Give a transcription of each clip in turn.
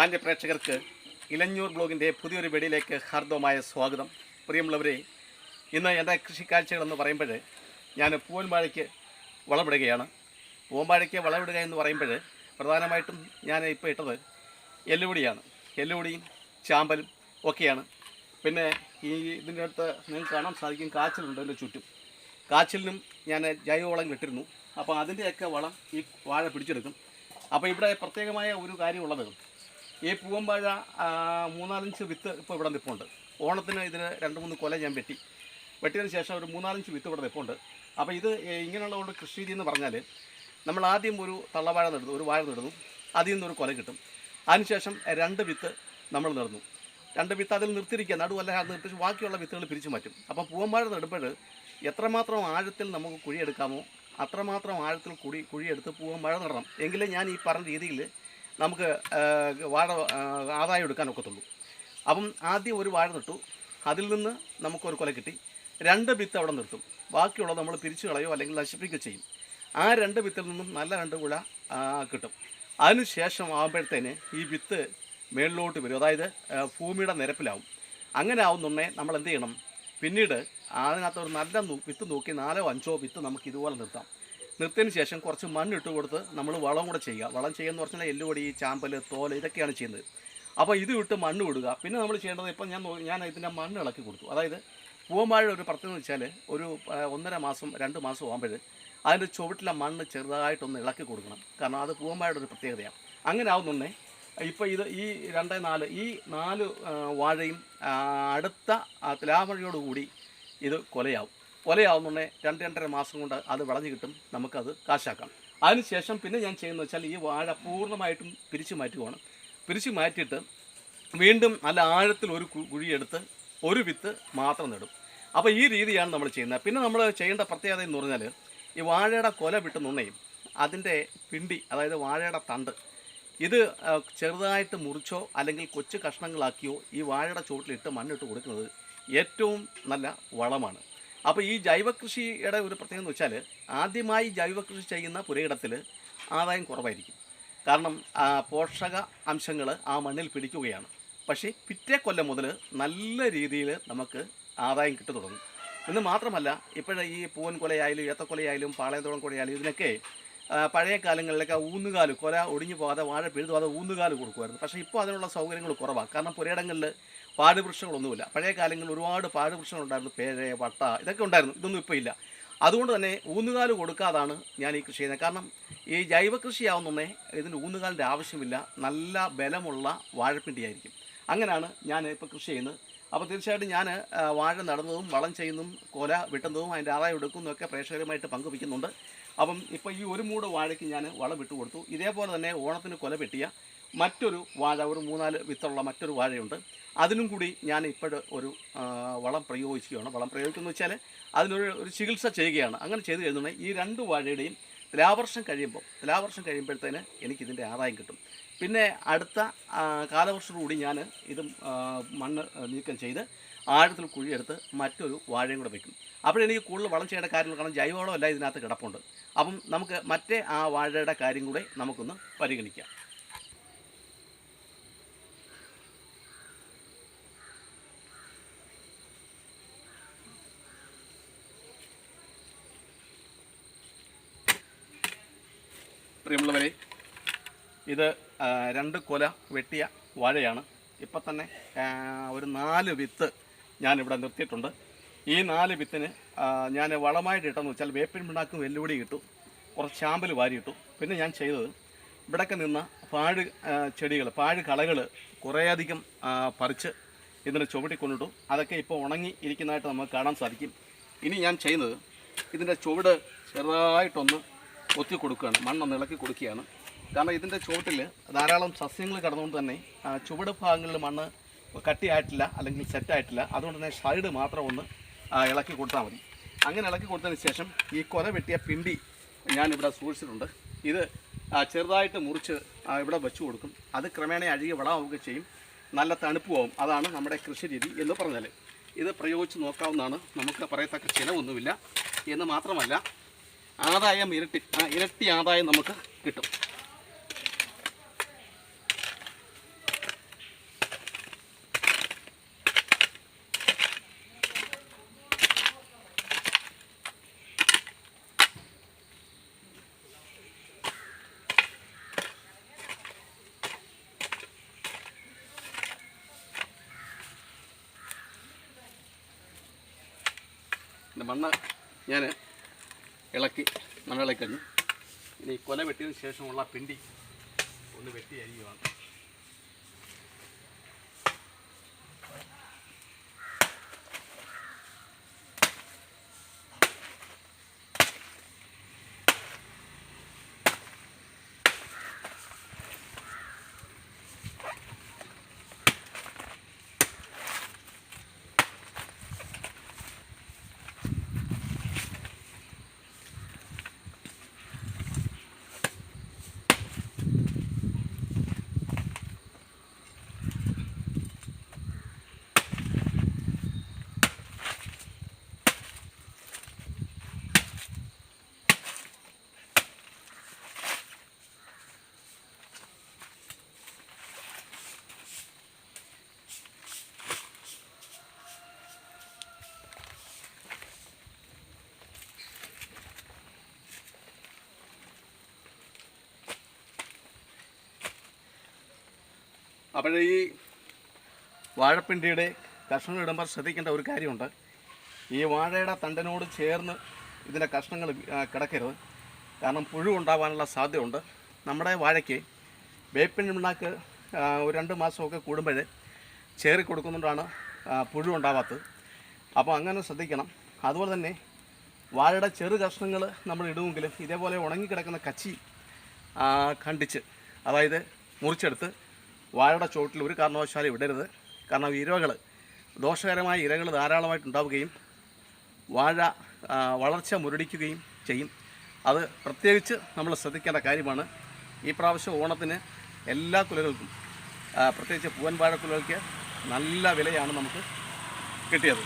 മാന്യ പ്രേക്ഷകർക്ക് ഇലഞ്ഞൂർ ബ്ലോഗിന്റെ പുതിയൊരു വെടിയിലേക്ക് ഹാർദവമായ സ്വാഗതം. പ്രിയമുള്ളവരെ ഇന്ന് എന്റെ കൃഷിക്കാഴ്ചകളെന്ന് പറയുമ്പോൾ ഞാൻ പൂവൻവാഴയ്ക്ക് വളമിടുകയാണ്. പൂവൻവാഴയ്ക്ക് വളമിടുക എന്ന് പറയുമ്പോൾ പ്രധാനമായിട്ടും ഞാൻ ഇപ്പോൾ ഇട്ടത് എല്ലുപൊടിയാണ്. എല്ലുപൊടിയും ചാമ്പലും ഒക്കെയാണ്. പിന്നെ ഈ ഇതിന്റെ അടുത്ത് നിങ്ങൾക്ക് കാണാൻ സാധിക്കും കാച്ചിലുണ്ട് എന്റെ ചുറ്റും. കാച്ചിലിനും ഞാൻ ജൈവവളം ഇട്ടിരുന്നു. അപ്പോൾ അതിന്റെയൊക്കെ വളം ഈ വാഴ പിടിച്ചെടുക്കും. അപ്പോൾ ഇവിടെ പ്രത്യേകമായ ഒരു കാര്യമുള്ളത് ഈ പൂവമ്പാഴ മൂന്നാലഞ്ച് വിത്ത് ഇപ്പോൾ ഇവിടെ നിൽപ്പുണ്ട് ഓണത്തിന് ഇതിന് രണ്ട് മൂന്ന് കൊല ഞാൻ വെട്ടി. വെട്ടിയതിന് ശേഷം ഒരു മൂന്നാലഞ്ച് വിത്ത് ഇവിടെ നിൽപ്പുണ്ട് അപ്പോൾ ഇത് ഇങ്ങനെയുള്ളതുകൊണ്ട് ഇങ്ങനെയുള്ള കൃഷി രീതി എന്ന് പറഞ്ഞാൽ നമ്മൾ ആദ്യം ഒരു തള്ളവാഴ നടുന്നു ഒരു വാഴ നടുന്നു. അതിൽ നിന്നൊരു കൊല കിട്ടും. അതിനുശേഷം രണ്ട് വിത്ത് നമ്മൾ നടുന്നു. രണ്ട് വിത്ത് അതിൽ നിർത്തിയിരിക്കുക നടുവല്ല അത് നിർത്തിച്ച് ബാക്കിയുള്ള വിത്തുകൾ പിരിച്ചു മാറ്റും. അപ്പോൾ പൂവമ്പാഴ നടുമ്പോൾ എത്രമാത്രം ആഴത്തിൽ നമുക്ക് കുഴിയെടുക്കാമോ അത്രമാത്രം ആഴത്തിൽ കുഴി കുഴിയെടുത്ത് പൂവമ്പാഴ നടണം. എങ്കിലേ ഞാൻ ഈ പറഞ്ഞ രീതിയിൽ നമുക്ക് വാഴ ആദായം എടുക്കാൻ ഒക്കത്തുള്ളൂ. അപ്പം ആദ്യം ഒരു വാഴ നട്ടു. അതിൽ നിന്ന് നമുക്കൊരു കൊല കിട്ടി. രണ്ട് വിത്ത് അവിടെ നിർത്തും. ബാക്കിയുള്ളത് നമ്മൾ പിരിച്ചു കളയോ അല്ലെങ്കിൽ നശിപ്പിക്കുകയോ ചെയ്യും. ആ രണ്ട് വിത്തിൽ നിന്നും നല്ല രണ്ട് കുഴ കിട്ടും. അതിനുശേഷം ആകുമ്പോഴത്തേന് ഈ വിത്ത് മേളിലോട്ട് വരും. അതായത് ഭൂമിയുടെ നിരപ്പിലാവും. അങ്ങനെ ആവുന്നുണ്ടേ നമ്മൾ എന്ത് ചെയ്യണം? പിന്നീട് അതിനകത്ത് ഒരു നല്ല വിത്ത് നോക്കി നാലോ അഞ്ചോ വിത്ത് നമുക്ക് ഇതുപോലെ നിർത്താം. നിർത്തിയതിന് ശേഷം കുറച്ച് മണ്ണിട്ട് കൊടുത്ത് നമ്മൾ വളം കൂടെ ചെയ്യുക. വളം ചെയ്യുക പറഞ്ഞാൽ എല്ലുപൊടി ചാമ്പൽ തോൽ ഇതൊക്കെയാണ് ചെയ്യുന്നത്. അപ്പോൾ ഇത് വിട്ട് മണ്ണ് വിടുക പിന്നെ നമ്മൾ ചെയ്യേണ്ടത് ഇപ്പം ഞാൻ ഞാൻ ഇതിന്റെ മണ്ണ് ഇളക്കി കൊടുത്തു. അതായത് പൂവമ്പാഴ ഒരു പ്രത്യേകത വെച്ചാൽ ഒരു ഒന്നര മാസം രണ്ട് മാസം ആകുമ്പോൾ അതിന്റെ ചുവട്ടിലെ മണ്ണ് ചെറുതായിട്ടൊന്ന് ഇളക്കി കൊടുക്കണം. കാരണം അത് പൂവമ്പാഴയുടെ ഒരു പ്രത്യേകതയാണ്. അങ്ങനെ ആവുന്നുണ്ടേ ഇപ്പോൾ ഇത് ഈ രണ്ട് നാല് ഈ നാല് വാഴയും അടുത്ത തുലാമഴയോടുകൂടി ഇത് കൊലയാവും. കൊലയാവുന്നുണ്ടെ രണ്ട് രണ്ടര മാസം കൊണ്ട് അത് വിളഞ്ഞ് കിട്ടും. നമുക്കത് കാശാക്കാം. അതിനുശേഷം പിന്നെ ഞാൻ ചെയ്യുന്നത് വെച്ചാൽ ഈ വാഴ പൂർണമായിട്ടും പിരിച്ചു മാറ്റുകയാണ് പിരിച്ചു മാറ്റിയിട്ട് വീണ്ടും നല്ല ആഴത്തിൽ ഒരു കുഴിയെടുത്ത് ഒരു വിത്ത് മാത്രം നടും. അപ്പോൾ ഈ രീതിയാണ് നമ്മൾ ചെയ്യുന്നത്. പിന്നെ നമ്മൾ ചെയ്യേണ്ട പ്രത്യേകത എന്ന് പറഞ്ഞാൽ ഈ വാഴയുടെ കൊല വിട്ട് നുണ്ണയും അതിന്റെ പിണ്ടി അതായത് വാഴയുടെ തണ്ട് ഇത് ചെറുതായിട്ട് മുറിച്ചോ അല്ലെങ്കിൽ കൊച്ചു കഷ്ണങ്ങളാക്കിയോ ഈ വാഴയുടെ ചുവട്ടിലിട്ട് മണ്ണിട്ട് കൊടുക്കുന്നത് ഏറ്റവും നല്ല വളമാണ്. അപ്പോൾ ഈ ജൈവകൃഷിയുടെ ഒരു പ്രത്യേകത എന്ന് വെച്ചാൽ ആദ്യമായി ജൈവകൃഷി ചെയ്യുന്ന പുരയിടത്തിൽ ആദായം കുറവായിരിക്കും. കാരണം പോഷക അംശങ്ങൾ ആ മണ്ണിൽ പിടിക്കുകയാണ്. പക്ഷേ പിറ്റേ കൊല്ലം മുതൽ നല്ല രീതിയിൽ നമുക്ക് ആദായം കിട്ടു തുടങ്ങും. എന്ന് മാത്രമല്ല ഇപ്പോഴേ ഈ പൂവൻ കൊലയായാലും ഏത്തക്കൊലയായാലും പാളയത്തോളം കൊലയായാലും ഇതിനൊക്കെ പഴയ കാലങ്ങളിലൊക്കെ ഊന്നുകാൽ കൊല ഒടിഞ്ഞു പോകാതെ വാഴ പിഴുതു പോകാതെ ഊന്നുകാൽ കൊടുക്കുമായിരുന്നു. പക്ഷേ ഇപ്പോൾ അതിനുള്ള സൗകര്യങ്ങൾ കുറവാണ് കാരണം പുരയിടങ്ങളിൽ പാടുവൃക്ഷങ്ങളൊന്നുമില്ല. പഴയ കാലങ്ങളിൽ ഒരുപാട് പാടുവൃക്ഷങ്ങളുണ്ടായിരുന്നു. പേര വട്ട ഇതൊക്കെ ഉണ്ടായിരുന്നു. ഇതൊന്നും ഇപ്പോൾ ഇല്ല. അതുകൊണ്ട് തന്നെ ഊന്നുകാൽ കൊടുക്കാതാണ് ഞാൻ ഈ കൃഷി ചെയ്യുന്നത്. കാരണം ഈ ജൈവ കൃഷിയാവുന്നേ ഇതിന് ഊന്നുകാലിന്റെ ആവശ്യമില്ല. നല്ല ബലമുള്ള വാഴപ്പിണ്ടിയായിരിക്കും. അങ്ങനെയാണ് ഞാൻ ഇപ്പോൾ കൃഷി ചെയ്യുന്നത്. അപ്പോൾ തീർച്ചയായിട്ടും ഞാൻ വാഴ നടുന്നതും വളം ചെയ്യുന്നതും കൊല വെട്ടുന്നതും അതിന്റെ ആദായം എടുക്കുന്നതൊക്കെ പ്രേക്ഷകരുമായിട്ട് പങ്കുവയ്ക്കുന്നുണ്ട്. അപ്പം ഇപ്പോൾ ഈ ഒരു മൂട് വാഴയ്ക്ക് ഞാൻ വളം വിട്ടു കൊടുത്തു. ഇതേപോലെ തന്നെ ഓണത്തിന് കൊല വെട്ടിയ മറ്റൊരു വാഴ ഒരു മൂന്നാൽ വിത്തുള്ള മറ്റൊരു വാഴയുണ്ട്. അതിനും കൂടി ഞാൻ ഇപ്പോൾ ഒരു വളം പ്രയോഗിക്കുകയാണ്. വളം പ്രയോഗിക്കുന്നത് വെച്ചാൽ അതിനൊരു ഒരു ചികിത്സ ചെയ്യുകയാണ്. അങ്ങനെ ചെയ്ത് കഴിഞ്ഞിട്ടുണ്ടെങ്കിൽ ഈ രണ്ട് വാഴയുടെയും തുലാവർഷം കഴിയുമ്പോൾ തുലാവർഷം കഴിയുമ്പോഴത്തേന് എനിക്കിതിന്റെ ആദായം കിട്ടും. പിന്നെ അടുത്ത കാലവർഷത്തോടുകൂടി ഞാൻ ഇത് മണ്ണ് നീക്കം ചെയ്ത് ആഴത്തിൽ കുഴിയെടുത്ത് മറ്റൊരു വാഴയും കൂടെ വെക്കും. അപ്പോഴെനിക്ക് കൂടുതൽ വളം ചെയ്യേണ്ട കാര്യങ്ങൾ കാരണം ജൈവവളമല്ല ഇതിനകത്ത് കിടപ്പുണ്ട്. അപ്പം നമുക്ക് മറ്റേ ആ വാഴയുടെ കാര്യം കൂടെ നമുക്കൊന്ന് പരിഗണിക്കാം. പ്രിയമുള്ളവരെ ഇത് രണ്ട് കൊല വെട്ടിയ വാഴയാണ്. ഇപ്പം തന്നെ ഒരു നാല് വിത്ത് ഞാനിവിടെ നിർത്തിയിട്ടുണ്ട്. ഈ നാല് വിത്തിന് ഞാൻ വളമായിട്ട് ഇട്ടെന്ന് വെച്ചാൽ വേപ്പിൻ പിണ്ണാക്ക് വെല്ലുവിളി ഇട്ടു കുറച്ച് ചാമ്പൽ വാരിയിട്ടു പിന്നെ ഞാൻ ചെയ്തത് ഇവിടെയൊക്കെ നിന്ന പാഴ് ചെടികൾ പാഴ് കളകൾ കുറേയധികം പറിച്ച് ഇതിന് ചുവട്ടിക്കൊണ്ടിട്ടു. അതൊക്കെ ഇപ്പോൾ ഉണങ്ങി ഇരിക്കുന്നതായിട്ട് നമുക്ക് കാണാൻ സാധിക്കും. ഇനി ഞാൻ ചെയ്യുന്നത് ഇതിന്റെ ചുവട് ചെറുതായിട്ടൊന്ന് ഒത്തി കൊടുക്കുകയാണ് മണ്ണൊന്ന് ഇളക്കി കൊടുക്കുകയാണ്. കാരണം ഇതിന്റെ ചുവട്ടിൽ ധാരാളം സസ്യങ്ങൾ കിടന്നുകൊണ്ട് തന്നെ ചുവട് ഭാഗങ്ങളിൽ മണ്ണ് കട്ടിയായിട്ടില്ല അല്ലെങ്കിൽ സെറ്റായിട്ടില്ല. അതുകൊണ്ട് തന്നെ സൈഡ് മാത്രം ഒന്ന് ഇളക്കി കൊടുത്താൽ മതി. അങ്ങനെ ഇളക്കി കൊടുത്തതിന് ശേഷം ഈ കൊല വെട്ടിയ പിണ്ടി ഞാനിവിടെ സൂക്ഷിച്ചിട്ടുണ്ട്. ഇത് ചെറുതായിട്ട് മുറിച്ച് ഇവിടെ വെച്ചു കൊടുക്കും. അത് ക്രമേണ അഴുകി വളമാവുകയും ചെയ്യും. നല്ല തണുപ്പുമാവും. അതാണ് നമ്മുടെ കൃഷി രീതി എന്ന് പറഞ്ഞാൽ ഇത് പ്രയോഗിച്ച് നോക്കാവുന്നതാണ്. നമുക്ക് പറയത്തക്ക ചിലവൊന്നുമില്ല എന്ന് മാത്രമല്ല ആദായം ഇരട്ടി ആ ഇരട്ടി ആദായം നമുക്ക് കിട്ടും. മണ്ണ് ഞാൻ ഇളക്കി ഇളക്കി കഴിഞ്ഞു. ഇനി കൊല വെട്ടിയതിന് ശേഷമുള്ള പിണ്ടി ഒന്ന് വെട്ടി അരിയുവാണ്. അപ്പോൾ ഈ വാഴപ്പിണ്ടിയുടെ കഷ്ണങ്ങൾ ഇടുമ്പോൾ ശ്രദ്ധിക്കേണ്ട ഒരു കാര്യമുണ്ട്. ഈ വാഴയുടെ തണ്ടനോട് ചേർന്ന് ഇതിന്റെ കഷ്ണങ്ങൾ കിടക്കരുത്. കാരണം പുഴു ഉണ്ടാകാനുള്ള സാധ്യതയുണ്ട്. നമ്മുടെ വാഴയ്ക്ക് വേപ്പിൻ പിണ്ണാക്ക് ഒരു രണ്ട് മാസമൊക്കെ കൂടുമ്പോൾ ചേറി കൊടുക്കുന്നതുകൊണ്ടാണ് പുഴു ഉണ്ടാവാത്തത്. അപ്പോൾ അങ്ങനെ ശ്രദ്ധിക്കണം. അതുപോലെ തന്നെ വാഴയുടെ ചെറു കഷ്ണങ്ങൾ നമ്മൾ ഇടുമെങ്കിലും ഇതേപോലെ ഉണങ്ങിക്കിടക്കുന്ന കച്ചി കണ്ടിച്ച് അതായത് മുറിച്ചെടുത്ത് വാഴയുടെ ചോട്ടിൽ ഒരു കാരണവശാലും ഇടരുത്. കാരണം ഇരകൾ ദോഷകരമായ ഇരകൾ ധാരാളമായിട്ട് ഉണ്ടാവുകയും വാഴ വളർച്ച മുരടിക്കുകയും ചെയ്യും. അത് പ്രത്യേകിച്ച് നമ്മൾ ശ്രദ്ധിക്കേണ്ട കാര്യമാണ്. ഈ പ്രാവശ്യം ഓണത്തിന് എല്ലാ കുലകൾക്കും പ്രത്യേകിച്ച് പൂവൻ വാഴക്കുലകൾക്ക് നല്ല വിലയാണ് നമുക്ക് കിട്ടിയത്.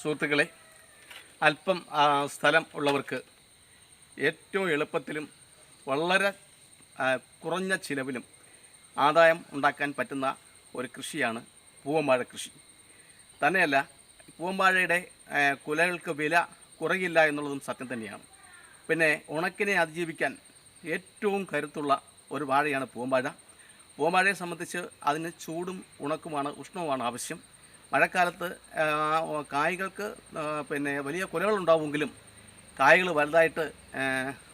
സുഹൃത്തുക്കളെ അല്പം സ്ഥലം ഉള്ളവർക്ക് ഏറ്റവും എളുപ്പത്തിലും വളരെ കുറഞ്ഞ ചിലവിലും ആദായം ഉണ്ടാക്കാൻ പറ്റുന്ന ഒരു കൃഷിയാണ് പൂവമ്പാഴ കൃഷി. തന്നെയല്ല പൂവമ്പാഴയുടെ കുലകൾക്ക് വില കുറയില്ല എന്നുള്ളതും സത്യം തന്നെയാണ്. പിന്നെ ഉണക്കിനെ അതിജീവിക്കാൻ ഏറ്റവും കരുത്തുള്ള ഒരു വാഴയാണ് പൂവമ്പാഴ പൂവമ്പാഴയെ സംബന്ധിച്ച് അതിന് ചൂടും ഉണക്കുമാണ് ഉഷ്ണവുമാണ് ആവശ്യം. മഴക്കാലത്ത് കായ്കൾക്ക് പിന്നെ വലിയ കുലകളുണ്ടാവുമെങ്കിലും കായ്കൾ വലുതായിട്ട്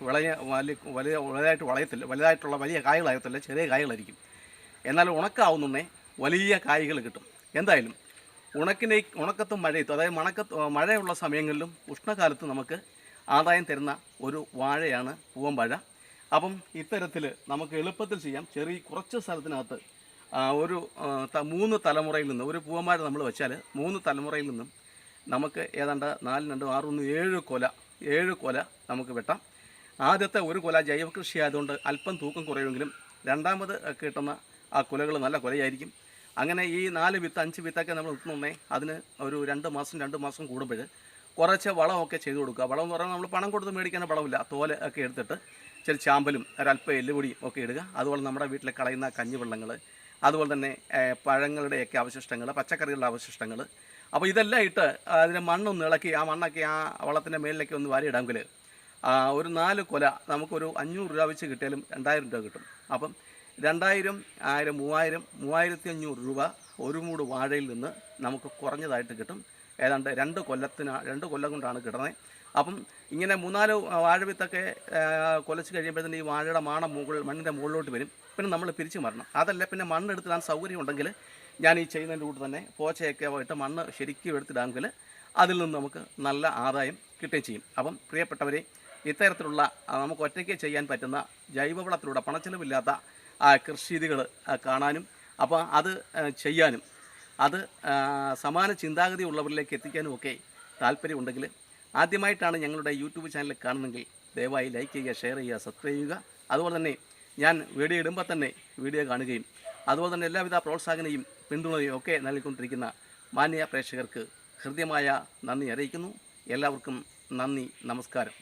വിളയ വലിയ വലിയ വലുതായിട്ട് വളയത്തില്ല വലുതായിട്ടുള്ള വലിയ കായ്കളാകത്തില്ല ചെറിയ കായ്കളായിരിക്കും. എന്നാൽ ഉണക്കാവുന്നേ വലിയ കായ്കൾ കിട്ടും. എന്തായാലും ഉണക്കിനെ ഉണക്കത്തും മഴയത്തും അതായത് മണക്കത്ത് മഴയുള്ള സമയങ്ങളിലും ഉഷ്ണകാലത്ത് നമുക്ക് ആദായം തരുന്ന ഒരു വാഴയാണ് പൂവൻ പൂവമ്പഴ അപ്പം ഇത്തരത്തിൽ നമുക്ക് എളുപ്പത്തിൽ ചെയ്യാം. ചെറിയ കുറച്ച് സ്ഥലത്തിനകത്ത് ഒരു മൂന്ന് തലമുറയിൽ നിന്ന് ഒരു പൂവന്മാർ നമ്മൾ വെച്ചാൽ മൂന്ന് തലമുറയിൽ നിന്നും നമുക്ക് ഏതാണ്ട് നാല് രണ്ടും ഒന്ന് ഏഴ് കൊല ഏഴ് കൊല നമുക്ക് വെട്ടാം. ആദ്യത്തെ ഒരു കൊല ജൈവ കൃഷി ആയതുകൊണ്ട് അല്പം തൂക്കം കുറയുമെങ്കിലും രണ്ടാമത് കിട്ടുന്ന ആ കുലകൾ നല്ല കൊലയായിരിക്കും. അങ്ങനെ ഈ നാല് വിത്ത് അഞ്ച് വിത്തൊക്കെ നമ്മൾ ഇട്ടുന്നേ അതിന് ഒരു രണ്ട് മാസം രണ്ട് മാസം കൂടുമ്പോൾ കുറച്ച് വളമൊക്കെ ചെയ്ത് കൊടുക്കുക. വളം എന്ന് പറഞ്ഞാൽ നമ്മൾ പണം കൊടുത്ത് മേടിക്കാൻ വളമില്ല. തോൽ ഒക്കെ എടുത്തിട്ട് ചെറിയ ചാമ്പലും ഒരല്പം എല്ലുപൊടിയും ഒക്കെ ഇടുക. അതുപോലെ നമ്മുടെ വീട്ടിൽ കളയുന്ന കഞ്ഞിവെള്ളങ്ങൾ അതുപോലെ തന്നെ പഴങ്ങളുടെയൊക്കെ അവശിഷ്ടങ്ങൾ പച്ചക്കറികളുടെ അവശിഷ്ടങ്ങൾ അപ്പോൾ ഇതെല്ലാം ഇട്ട് അതിനെ മണ്ണൊന്ന് ഇളക്കി ആ മണ്ണൊക്കെ ആ വള്ളത്തിന്റെ മേലിലേക്ക് ഒന്ന് വാരിയിടാമെങ്കിൽ ഒരു നാല് കൊല നമുക്കൊരു അഞ്ഞൂറ് രൂപ വെച്ച് കിട്ടിയാലും രണ്ടായിരം രൂപ കിട്ടും. അപ്പം രണ്ടായിരം ആയിരം മൂവായിരം മൂവായിരത്തി അഞ്ഞൂറ് രൂപ ഒരു മൂട് വാഴയിൽ നിന്ന് നമുക്ക് കുറഞ്ഞതായിട്ട് കിട്ടും. ഏതാണ്ട് രണ്ട് കൊല്ലത്തിന് രണ്ട് കൊല്ലം കൊണ്ടാണ് കിട്ടുന്നത്. അപ്പം ഇങ്ങനെ മൂന്നാൽ വാഴവിത്തൊക്കെ കൊലച്ച് കഴിയുമ്പോഴത്തേന് ഈ വാഴയുടെ മാണം മുകൾ മണ്ണിന്റെ മുകളിലോട്ട് വരും. പിന്നെ നമ്മൾ പിരിച്ചു മരണം. അതല്ല പിന്നെ മണ്ണ് എടുത്തിടാൻ സൗകര്യം ഉണ്ടെങ്കിൽ ഞാൻ ഈ ചെയ്യുന്നതിന്റെ കൂട്ട് തന്നെ പോച്ചയൊക്കെ ആയിട്ട് മണ്ണ് ശരിക്കും എടുത്തിടാമെങ്കിൽ അതിൽ നിന്ന് നമുക്ക് നല്ല ആദായം കിട്ടുകയും ചെയ്യും. അപ്പം പ്രിയപ്പെട്ടവരെ ഇത്തരത്തിലുള്ള നമുക്ക് ഒറ്റയ്ക്ക് ചെയ്യാൻ പറ്റുന്ന ജൈവവളത്തിലൂടെ പണച്ചെലവില്ലാത്ത കൃഷിരീതികൾ കാണാനും അപ്പോൾ അത് ചെയ്യാനും അത് സമാന ചിന്താഗതി ഉള്ളവരിലേക്ക് എത്തിക്കാനും ഒക്കെ താല്പര്യമുണ്ടെങ്കിൽ ആദ്യമായിട്ടാണ് ഞങ്ങളുടെ യൂട്യൂബ് ചാനൽ കാണുന്നെങ്കിൽ ദയവായി ലൈക്ക് ചെയ്യുക ഷെയർ ചെയ്യുക സബ്സ്ക്രൈബ് ചെയ്യുക. അതുപോലെ തന്നെ ഞാൻ വീഡിയോ ഇടുമ്പോൾ തന്നെ വീഡിയോ കാണുകയും അതുപോലെ തന്നെ എല്ലാവിധ പ്രോത്സാഹനയും പിന്തുണയും ഒക്കെ നൽകിക്കൊണ്ടിരിക്കുന്ന മാന്യ പ്രേക്ഷകർക്ക് ഹൃദ്യമായ നന്ദി അറിയിക്കുന്നു. എല്ലാവർക്കും നന്ദി നമസ്കാരം.